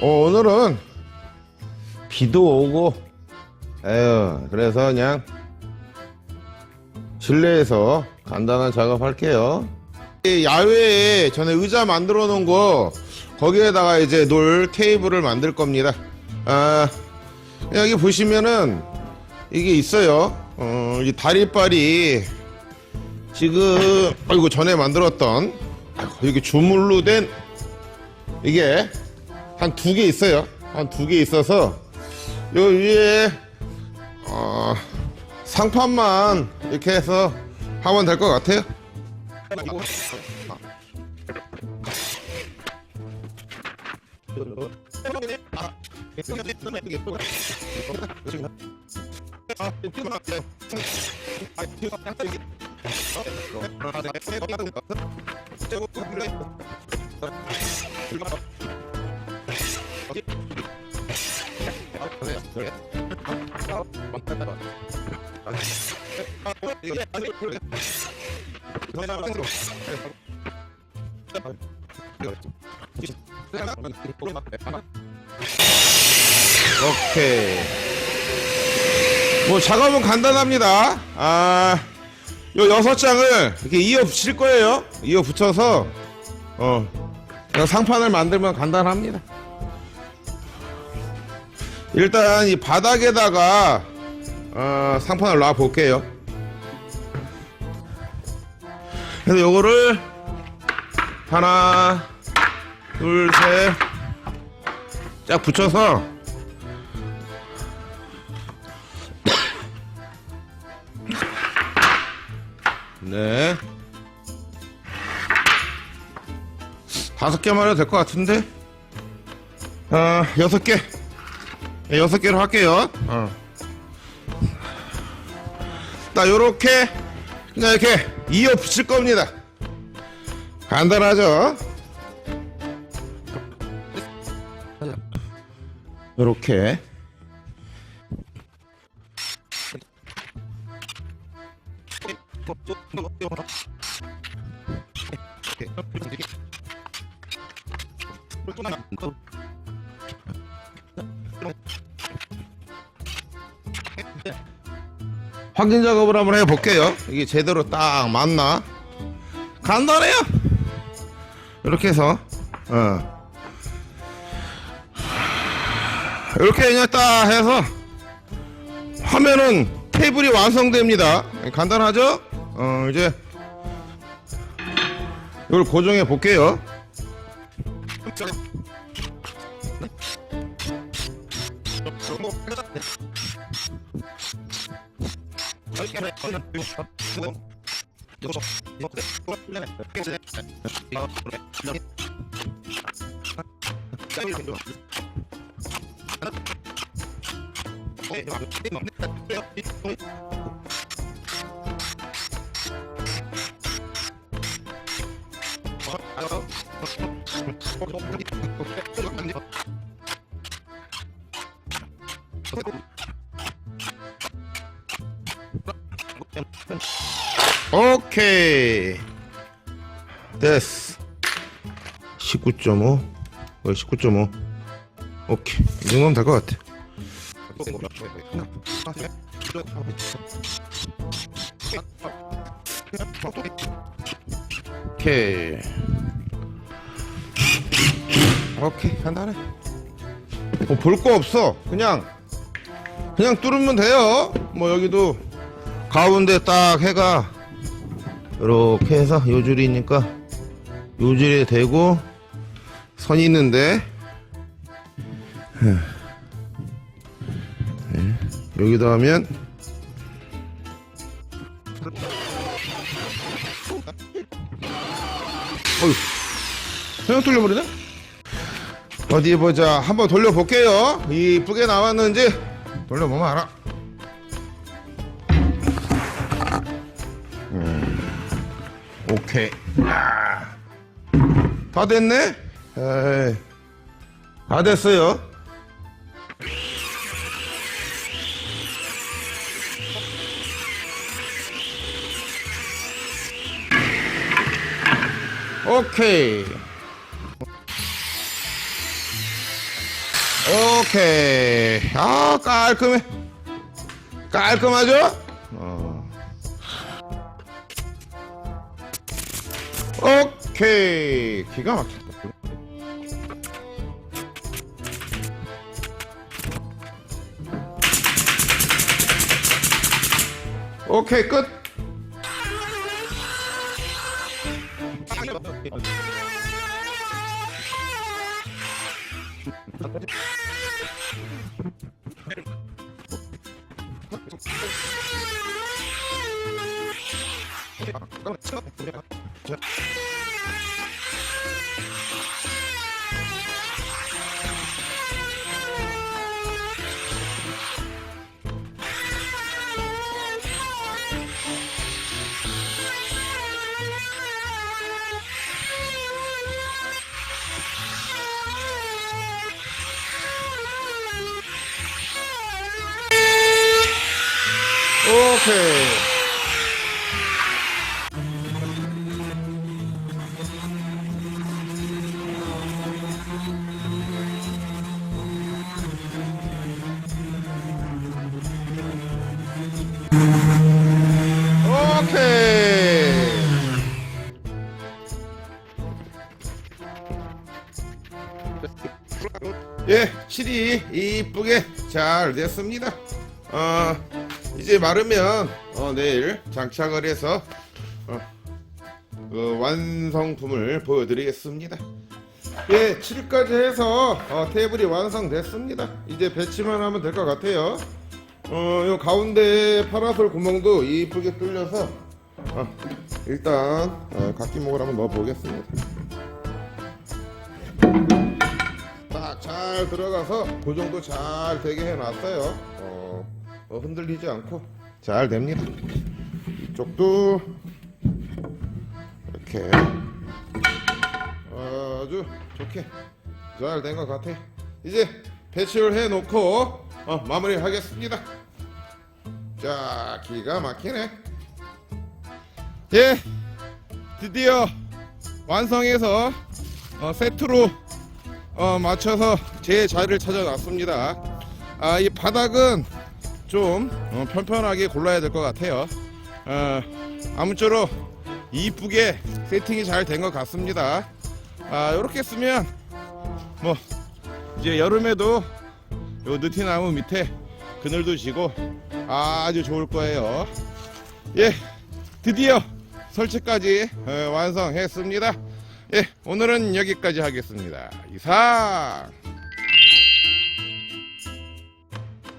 어, 오늘은 비도 오고, 에휴, 그래서 그냥 실내에서 간단한 작업할게요. 이 야외에 전에 의자 만들어 놓은 거, 거기에다가 이제 놀 테이블을 만들 겁니다. 아, 여기 보시면은 이게 있어요. 어, 이 다리빨이 지금, 아이고, 전에 만들었던, 이렇게 주물로 된 이게 한 두 개 있어요. 한 두 개 있어서 요 위에 어, 상판만 이렇게 해서 하면 될 것 같아요. 오케이. 뭐 작업은 간단합니다. 아, 요 여섯 장을 이렇게 이어 붙일 거예요. 이어 붙여서 어, 그냥 상판을 만들면 간단합니다. 일단 이 바닥에다가 어, 상판을 놔 볼게요. 그래서 요거를 하나, 둘, 셋, 쫙 붙여서 네. 다섯 개만 해도 될 것 같은데? 어, 여섯 개. 네, 여섯 개로 할게요. 어. 딱, 요렇게, 그냥 이렇게 이어 붙일 겁니다. 간단하죠? 요렇게. 확인 작업을 한번 해볼게요. 이게 제대로 딱 맞나? 간단해요. 이렇게 해서, 어. 이렇게 딱 해서 하면은 테이블이 완성됩니다. 간단하죠? 어, 이제 이걸 고정해 볼게요. Okay. 오케이. 됐어. 19.5. 어, 19.5. 오케이. 이 정도면 될 것 같아. 오케이. 오케이. 간단해. 뭐 볼 거 없어. 그냥, 그냥 뚫으면 돼요. 뭐 여기도 가운데 딱 해가 이렇게 해서 요 줄이 있으니까 요 줄에 대고 선이 있는데 네, 여기다 하면 어휴 그냥 돌려버리네? 어디 보자. 한번 돌려볼게요. 이쁘게 나왔는지. 돌려보면 알아 오케이. 야. 다 됐네? 에이. 다 됐어요. 오케이. 오케이. 아, 깔끔해. 깔끔하죠? 어. 오케이. 기가 막혔다. 오케이, 끝. 오케이. 이쁘게 잘 됐습니다. 어, 이제 마르면 어, 내일 장착을 해서 어, 그 완성품을 보여드리겠습니다. 예, 7까지 해서 어, 테이블이 완성됐습니다. 이제 배치만 하면 될 것 같아요. 어, 요 가운데 파라솔 구멍도 이쁘게 뚫려서 어, 일단 어, 각기목을 한번 넣어 보겠습니다. 잘 들어가서 고정도 잘 되게 해놨어요. 어, 어, 흔들리지 않고 잘 됩니다. 이쪽도 이렇게 아주 좋게 잘 된 것 같아요. 이제 배치를 해놓고 어, 마무리하겠습니다. 자, 기가 막히네. 예, 드디어 완성해서 어, 세트로 어, 맞춰서 제 자리를 찾아놨습니다. 아, 이 바닥은 좀 어, 편편하게 골라야 될 것 같아요. 어, 아무쪼록 이쁘게 세팅이 잘 된 것 같습니다. 아, 이렇게 쓰면 뭐 이제 여름에도 요 느티나무 밑에 그늘도 지고 아주 좋을 거예요. 예, 드디어 설치까지 어, 완성했습니다. 예, 오늘은 여기까지 하겠습니다. 이상.